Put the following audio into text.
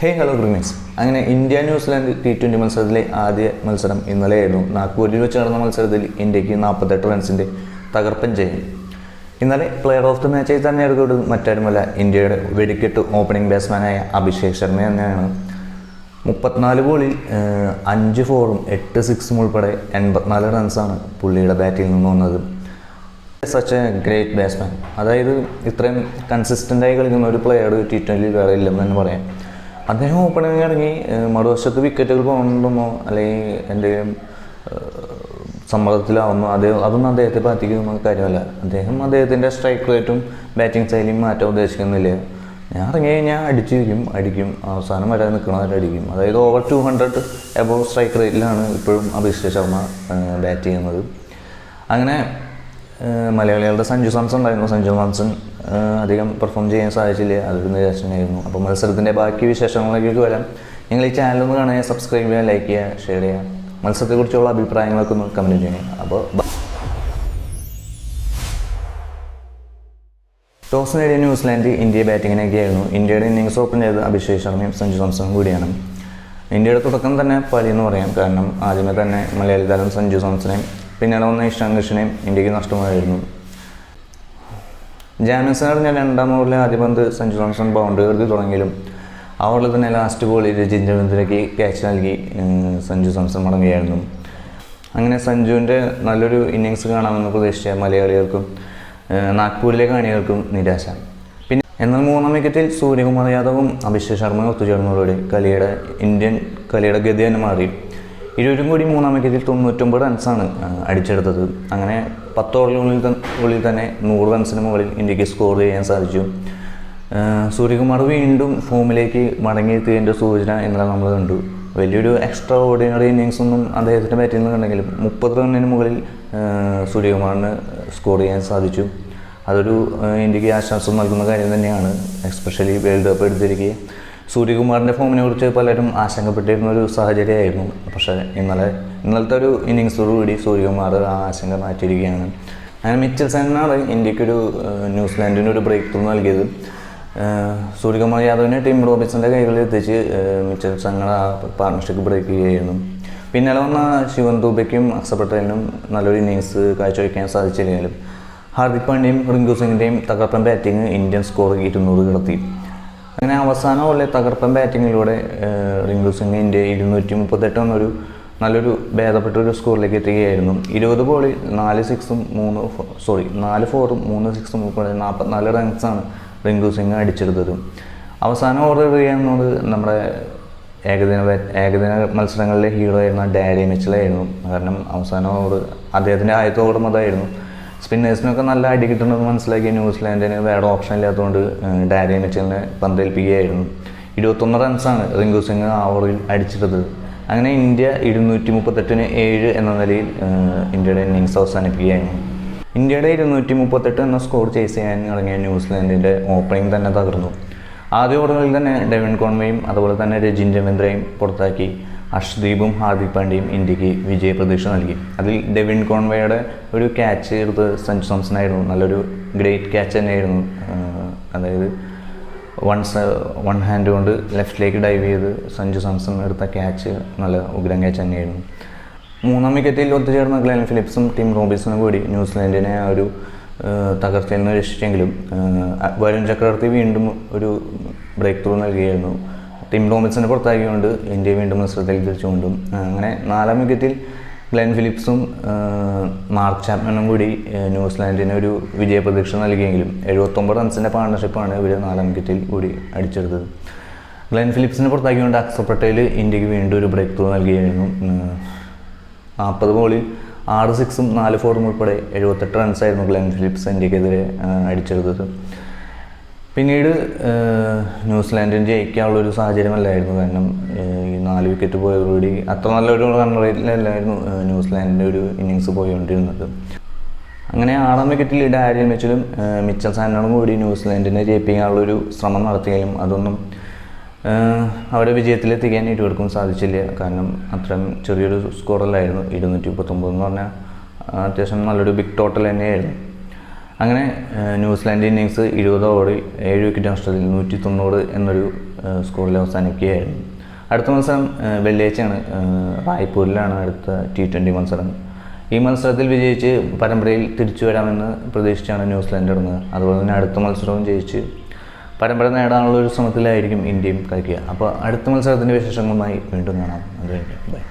ഹേ hello ഗ്രീമിങ്സ് അങ്ങനെ India New Zealand T twenty മത്സരത്തിലെ ആദ്യ മത്സരം ഇന്നലെയായിരുന്നു. നാഗ്പൂരിൽ വെച്ച് നടന്ന മത്സരത്തിൽ ഇന്ത്യയ്ക്ക് നാൽപ്പത്തെട്ട് റൺസിന്റെ തകർപ്പൻ ജയം. ഇന്നലെ പ്ലെയർ ഓഫ് ദി മാച്ചായി തന്നെ എടുക്കുന്നത് മറ്റാരുമല്ല ഇന്ത്യയുടെ വെടിക്കെട്ട് ഓപ്പണിംഗ് ബാറ്റ്സ്മാനായ അഭിഷേക് ശർമ്മ തന്നെയാണ്. മുപ്പത്തിനാല് ബോളിൽ അഞ്ച് ഫോറും എട്ട് സിക്സും ഉൾപ്പെടെ എൺപത്തിനാല് റൺസാണ് പുള്ളിയുടെ ബാറ്റിൽ നിന്ന് വന്നത്. സച്ച് എ ഗ്രേറ്റ് ബാറ്റ്സ്മാൻ അതായത് ഇത്രയും കൺസിസ്റ്റന്റായി കളിക്കുന്ന ഒരു പ്ലെയർ ടി ട്വന്റിയിൽ വേറെ ഇല്ലെന്ന് തന്നെ പറയാം. അദ്ദേഹം ഓപ്പണിംഗ് ഇറങ്ങി. മറുവശത്ത് വിക്കറ്റുകൾ പോകുന്നുണ്ടെന്നോ അല്ലെങ്കിൽ എന്തെങ്കിലും സമ്മർദ്ദത്തിലാവുന്നു അത് അതൊന്നും അദ്ദേഹത്തെ ബാധിക്കുന്ന കാര്യമല്ല. അദ്ദേഹം അദ്ദേഹത്തിന്റെ സ്ട്രൈക്ക് റേറ്റും ബാറ്റിംഗ് ശൈലിയും മാറ്റാൻ ഉദ്ദേശിക്കുന്നില്ല. ഞാൻ ഇറങ്ങി കഴിഞ്ഞാൽ അടിച്ചിരിക്കും അടിക്കും. അവസാനം വരെ നിൽക്കണവരെ അടിക്കും. അതായത് over two hundred above strike റേറ്റിലാണ് ഇപ്പോഴും അഭിഷേക് ശർമ്മ ബാറ്റ് ചെയ്യുന്നത്. അങ്ങനെ മലയാളികളുടെ സഞ്ജു സാംസൺ ഉണ്ടായിരുന്നു. സഞ്ജു സാംസൺ അധികം പെർഫോം ചെയ്യാൻ സാധിച്ചില്ല. അതൊരു നിരാശനായിരുന്നു അപ്പോൾ മത്സരത്തിന്റെ ബാക്കി വിശേഷങ്ങളിലേക്ക് വരാം. നിങ്ങൾ ഈ ചാനൽ ഒന്ന് കാണുക സബ്സ്ക്രൈബ് ചെയ്യുക ലൈക്ക് ചെയ്യുക ഷെയർ ചെയ്യുക. മത്സരത്തെക്കുറിച്ചുള്ള അഭിപ്രായങ്ങളൊക്കെ ഒന്ന് കമന്റ് ചെയ്യുക അപ്പോൾ ടോസ് നേടിയ ന്യൂസിലാൻഡ് ഇന്ത്യയെ ബാറ്റിങ്ങിനൊക്കെയായിരുന്നു. ഇന്ത്യയുടെ ഇന്നിങ്സ് ഓപ്പൺ ചെയ്ത് അഭിഷേക് ശർമ്മയും സഞ്ജു സാംസണും കൂടിയാണ്. ഇന്ത്യയുടെ തുടക്കം തന്നെ പലിയെന്ന് പറയാം. കാരണം ആദ്യമേ തന്നെ മലയാളി താരം സഞ്ജു സാംസണെയും പിന്നീട് വന്ന ഇഷാൻ കിഷനെയും ഇന്ത്യയ്ക്ക് നഷ്ടമായിരുന്നു. ജാമിസൺ എറിഞ്ഞ രണ്ടാം ഓവറിലെ ആദ്യ പന്ത് സഞ്ജു റൺസൺ ബൗണ്ടറി കരുതി തുടങ്ങിയാലും ആ ഓവറിൽ തന്നെ ലാസ്റ്റ് ബോളിൽ രവീന്ദ്രയ്ക്ക് ക്യാച്ച് നൽകി സഞ്ജു സാംസൺ മടങ്ങുകയായിരുന്നു. അങ്ങനെ സഞ്ജുവിന്റെ നല്ലൊരു ഇന്നിങ്സ് കാണാമെന്ന് പ്രതീക്ഷിച്ച മലയാളികൾക്കും നാഗ്പൂരിലെ കാണികൾക്കും നിരാശ. പിന്നെ എന്നാൽ മൂന്നാം വിക്കറ്റിൽ സൂര്യകുമാർ യാദവും അഭിഷേക് ശർമ്മയും ഒത്തുചേർന്നതോടെ കളിയുടെ ഇന്ത്യൻ കളിയുടെ ഗതി തന്നെ മാറി. ഇരുവരും കൂടി മൂന്നാം വിക്കറ്റിൽ തൊണ്ണൂറ്റൊമ്പത് റൺസാണ് അടിച്ചെടുത്തത്. അങ്ങനെ പത്ത് ഉള്ളിൽ തന്നെ നൂറ് റൺസിന് മുകളിൽ ഇന്ത്യയ്ക്ക് സ്കോർ ചെയ്യാൻ സാധിച്ചു. സൂര്യകുമാർ വീണ്ടും ഫോമിലേക്ക് മടങ്ങിയെത്തിയതിന്റെ സൂചന എന്നത് നമ്മൾ കണ്ടു. വലിയൊരു എക്സ്ട്രാ ഓർഡിനറി ഇന്നിങ്സ് ഒന്നും അദ്ദേഹത്തിന്റെ ബാറ്റിൽ നിന്ന് കണ്ടെങ്കിലും മുപ്പത് റണ്ണിന് മുകളിൽ സൂര്യകുമാറിന് സ്കോർ ചെയ്യാൻ സാധിച്ചു. അതൊരു ഇന്ത്യയ്ക്ക് ആശ്വാസം നൽകുന്ന കാര്യം തന്നെയാണ് എസ്പെഷ്യലി വേൾഡ് കപ്പ് എടുത്തിരിക്കെ. സൂര്യകുമാറിന്റെ ഫോമിനെ കുറിച്ച് പലരും ആശങ്കപ്പെട്ടിരുന്ന ഒരു സാഹചര്യമായിരുന്നു. പക്ഷേ ഇന്നലെ ഇന്നലത്തെ ഒരു ഇന്നിങ്സോടുകൂടി സൂര്യകുമാർ ആ ആശങ്ക മാറ്റിയിരിക്കുകയാണ്. അങ്ങനെ മിച്ചൽ സെന്നാണ് ഇന്ത്യക്കൊരു ന്യൂസിലാൻഡിന് ഒരു ബ്രേക്ക് ത്രൂ നൽകിയത്. സൂര്യകുമാർ യാദവിനെ ടീം റോബിൻസിന്റെ കൈകളിൽ എത്തിച്ച് മിച്ചൽ സെങ്ങൾ ആ പാർട്ണർഷിപ്പ് ബ്രേക്ക് ചെയ്യുകയായിരുന്നു. പിന്നാലെ വന്ന ശിവൻ ദൂബയ്ക്കും അക്സർ പട്ടേലിനും നല്ലൊരു ഇന്നിങ്സ് കാഴ്ചവെക്കാൻ സാധിച്ചില്ലെങ്കിലും ഹാർദിക് പാണ്ഡ്യയും റിങ്കു സിംഗിന്റെയും തകർപ്പൻ ബാറ്റിംഗ് ഇന്ത്യൻ സ്കോർ ഇരുന്നൂറ് കിടത്തി. അങ്ങനെ അവസാനം ഉള്ള തകർപ്പൻ ബാറ്റിങ്ങിലൂടെ റിങ്കു സിംഗ് ഇന്ത്യ ഇരുന്നൂറ്റി മുപ്പത്തെട്ട് എന്നൊരു നല്ലൊരു ഭേദപ്പെട്ട ഒരു സ്കോറിലേക്ക് എത്തുകയായിരുന്നു. ഇരുപത് ബോളിൽ നാല് സിക്സും മൂന്ന് സോറി നാല് ഫോറും മൂന്ന് സിക്സും ഉൾപ്പെടെ നാൽപ്പത്തിനാല് റൺസാണ് റിങ്കു സിംഗ് അടിച്ചെടുത്തത്. അവസാന ഓർഡർ ചെയ്യുന്നത് നമ്മുടെ ഏകദിന ഏകദിന മത്സരങ്ങളിലെ ഹീറോ ആയിരുന്ന ഡാരി മിച്ചലായിരുന്നു. കാരണം അവസാന ഓവർ അദ്ദേഹത്തിന്റെ ആദ്യത്തെ ഓവറും അതായിരുന്നു. സ്പിന്നേഴ്സിനൊക്കെ നല്ല അടി കിട്ടുന്നത് മനസ്സിലാക്കിയ ന്യൂസിലാൻഡിന് വേറെ ഓപ്ഷൻ ഇല്ലാത്തതുകൊണ്ട് ഡാരി മിച്ചലിനെ പന്തേൽപ്പിക്കുകയായിരുന്നു. ഇരുപത്തൊന്ന് റൺസാണ് റിങ്കു സിംഗ് ആ ഓവറിൽ അങ്ങനെ ഇന്ത്യ ഇരുന്നൂറ്റി മുപ്പത്തെട്ടിന് ഏഴ് എന്ന നിലയിൽ ഇന്ത്യയുടെ ഇന്നിങ്സ് അവസാനിപ്പിക്കുകയായിരുന്നു. ഇന്ത്യയുടെ ഇരുന്നൂറ്റി മുപ്പത്തെട്ട് എന്ന സ്കോർ ചേസ് ചെയ്യാൻ ഇറങ്ങിയ ന്യൂസിലാൻഡിന്റെ ഓപ്പണിംഗ് തന്നെ തകർന്നു. ആദ്യ ഓവറുകളിൽ തന്നെ ഡെവിൻ കോൺവേയും അതുപോലെ തന്നെ രജിൻ രവീന്ദ്രയും പുറത്താക്കി. അർഷ്ദീപും ഹാർദിക് പാണ്ഡ്യയും ഇന്ത്യയ്ക്ക് വിജയ പ്രതീക്ഷ നൽകി. അതിൽ ഡെവിൻ കോൺവേയുടെ ഒരു ക്യാച്ച് എടുത്ത് സഞ്ജു സാംസൺ ആയിരുന്നു നല്ലൊരു ഗ്രേറ്റ് ക്യാച്ച് തന്നെയായിരുന്നു. അതായത് വൺ വൺ ഹാൻഡ് കൊണ്ട് ലെഫ്റ്റിലേക്ക് ഡൈവ് ചെയ്ത് സഞ്ജു സാംസൺ എടുത്ത ക്യാച്ച് നല്ല ഉഗ്രം ക്യാച്ച് തന്നെയായിരുന്നു. മൂന്നാം വിക്കറ്റിൽ ഒത്തുചേർന്ന ഗ്ലെൻ ഫിലിപ്സും ടീം റോബിൻസണും കൂടി ന്യൂസിലാൻഡിനെ ആ ഒരു തകർച്ചയിൽ നിന്ന് രക്ഷിച്ചെങ്കിലും വരുൺ ചക്രവർത്തി വീണ്ടും ഒരു ബ്രേക്ക് ത്രൂ നൽകിയായിരുന്നു. ടീം ടോമിൻസിനെ പുറത്താക്കിക്കൊണ്ട് ഇന്ത്യ വീണ്ടും മത്സരത്തിൽ തിരിച്ചുകൊണ്ടും അങ്ങനെ നാലാം വിക്കറ്റിൽ ഗ്ലെൻ ഫിലിപ്സും മാർക്ക് ചാപ്മനും കൂടി ന്യൂസിലാൻഡിന് ഒരു വിജയപ്രതീക്ഷ നൽകിയെങ്കിലും എഴുപത്തൊമ്പത് റൺസിന്റെ പാർട്ണർഷിപ്പാണ് ഇവർ നാലാം വിക്കറ്റിൽ കൂടി അടിച്ചെടുത്തത്. ഗ്ലെൻ ഫിലിപ്സിനെ പുറത്താക്കിക്കൊണ്ട് അക്സർ പട്ടേൽ ഇന്ത്യയ്ക്ക് വീണ്ടും ഒരു ബ്രേക്ക് ത്രൂ നൽകിയായിരുന്നു നാൽപ്പത് ബോളിൽ ആറ് സിക്സും നാല് ഫോറും ഉൾപ്പെടെ എഴുപത്തെട്ട് റൺസായിരുന്നു ഗ്ലെൻ ഫിലിപ്സ് ഇന്ത്യക്കെതിരെ അടിച്ചെടുത്തത്. പിന്നീട് ന്യൂസിലാൻഡിന്റെ ജയിക്കാനുള്ള ജയിക്കാനുള്ളൊരു സാഹചര്യമല്ലായിരുന്നു. കാരണം ഈ നാല് വിക്കറ്റ് പോയതോടുകൂടി അത്ര നല്ലൊരു റൺ റേറ്റിലല്ലായിരുന്നു ന്യൂസിലാൻഡിന്റെ ഒരു ഇന്നിങ്സ് പോയിക്കൊണ്ടിരുന്നത് അങ്ങനെ ആറാം വിക്കറ്റിൽ ഡാരിയൻ മിച്ചലും മിച്ചൽ സാൻഡണും കൂടി ന്യൂസിലാൻഡിനെ ജയിപ്പിക്കാനുള്ളൊരു ശ്രമം നടത്തിയാലും അതൊന്നും അവരുടെ അവരെ വിജയത്തിലെത്തിക്കാൻ ഇരുവർക്കും സാധിച്ചില്ല. കാരണം അത്രയും ചെറിയൊരു സ്കോറല്ലായിരുന്നു ഇരുന്നൂറ്റി മുപ്പത്തൊമ്പത് എന്ന് പറഞ്ഞാൽ അത്യാവശ്യം നല്ലൊരു ബിഗ് ടോട്ടൽ തന്നെയായിരുന്നു. അങ്ങനെ ന്യൂസിലാൻഡ് ഇന്നിങ്സ് ഇരുപത് ഓവറിൽ ഏഴ് വിക്കറ്റ് നഷ്ടത്തിൽ നൂറ്റി തൊണ്ണൂറ് എന്നൊരു സ്കോറിൽ അവസാനിക്കുകയായിരുന്നു. അടുത്ത മത്സരം വെള്ളിയാഴ്ചയാണ്. റായ്പൂരിലാണ് അടുത്ത ടി ട്വന്റി മത്സരം. ഈ മത്സരത്തിൽ വിജയിച്ച് പരമ്പരയിൽ തിരിച്ചു വരാമെന്ന് പ്രതീക്ഷിച്ചാണ് ന്യൂസിലാൻഡ് ഇടുന്നത് അതുപോലെ തന്നെ അടുത്ത മത്സരവും ജയിച്ച് പരമ്പര നേടാനുള്ള ഒരു ശ്രമത്തിലായിരിക്കും ഇന്ത്യയും കളിക്കുക. അപ്പോൾ അടുത്ത മത്സരത്തിന്റെ വിശേഷങ്ങളുമായി വീണ്ടും കാണാം. അത് കഴിഞ്ഞ് ബൈ.